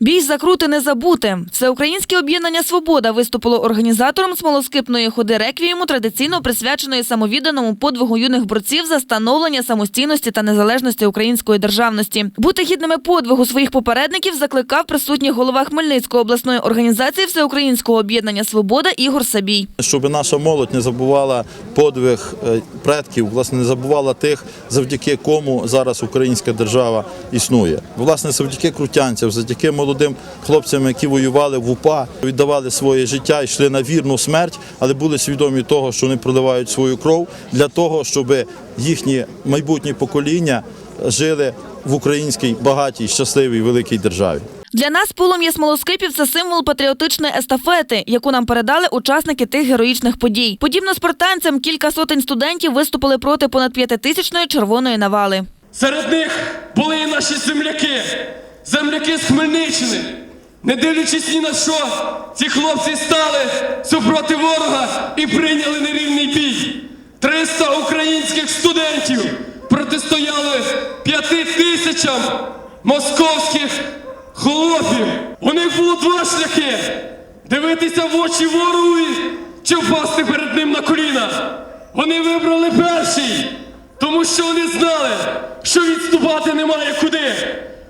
Бій закрути не забути. Всеукраїнське об'єднання Свобода виступило організатором смолоскипної ходи реквієму, традиційно присвяченої самовідданому подвигу юних борців за становлення самостійності та незалежності української державності. Бути гідними подвигу своїх попередників закликав присутній голова Хмельницької обласної організації Всеукраїнського об'єднання Свобода Ігор Сабій. Щоб наша молодь не забувала подвиг е, предків, власне, не забувала тих, завдяки кому зараз українська держава існує. Власне, завдяки крутянцям, завдяки молодим хлопцям, які воювали в УПА, віддавали своє життя, йшли на вірну смерть, але були свідомі того, що вони проливають свою кров для того, щоб їхні майбутні покоління жили в українській багатій, щасливій, великій державі. Для нас полум'я смолоскипів це символ патріотичної естафети, яку нам передали учасники тих героїчних подій. Подібно спартанцям, кілька сотень студентів виступили проти понад п'ятитисячної червоної навали. Серед них були і наші земляки, земляки з Хмельниччини. Не дивлячись ні на що, ці хлопці стали супроти ворога і прийняли нерівний бій. 300 українських студентів протистояли п'яти тисячам московських хлопів. У них було два шляхи: дивитися в очі ворогові чи впасти перед ним на коліна. Вони вибрали перший. Тому що вони знали, що відступати немає куди,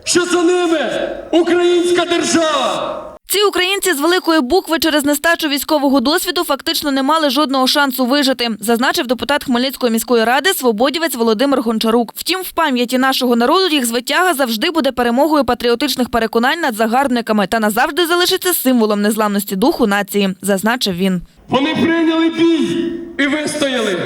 що за ними українська держава. Ці українці з великої букви через нестачу військового досвіду фактично не мали жодного шансу вижити, зазначив депутат Хмельницької міської ради свободівець Володимир Гончарук. Втім, в пам'яті нашого народу їх звитяга завжди буде перемогою патріотичних переконань над загарбниками та назавжди залишиться символом незламності духу нації, зазначив він. Вони прийняли бій і вистояли,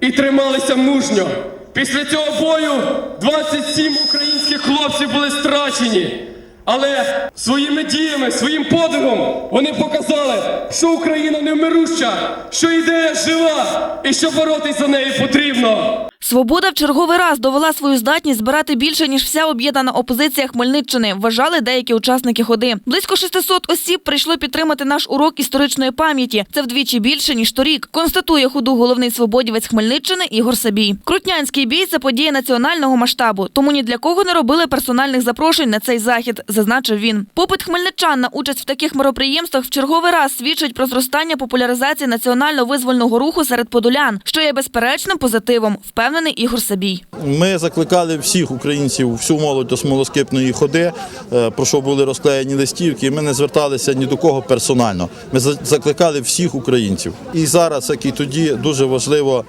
і трималися мужньо. Після цього бою 27 українських хлопців були страчені. Але своїми діями, своїм подвигом вони показали, що Україна не вмируща, що ідея жива і що боротись за неї потрібно. Свобода в черговий раз довела свою здатність збирати більше ніж вся об'єднана опозиція Хмельниччини. Вважали деякі учасники ходи. Близько 600 осіб прийшли підтримати наш урок історичної пам'яті. Це вдвічі більше ніж торік. Констатує ходу головний свободівець Хмельниччини Ігор Сабій. Крутнянський бій це подія національного масштабу. Тому ні для кого не робили персональних запрошень на цей захід, зазначив він. Попит хмельничан на участь в таких мероприємствах в черговий раз свідчить про зростання популяризації національно-визвольного руху серед подолян, що є безперечним позитивом, впевнений Ігор Сабій. Ми закликали всіх українців, всю молодь до смолоскипної ходи, е, про що були розклеєні листівки. Ми не зверталися ні до кого персонально. Ми за- закликали всіх українців. І зараз, як і тоді, дуже важливо.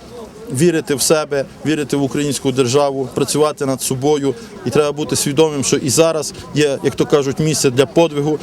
Вірити в себе, вірити в українську державу, працювати над собою, і треба бути свідомим, що і зараз є, як то кажуть, місце для подвигу,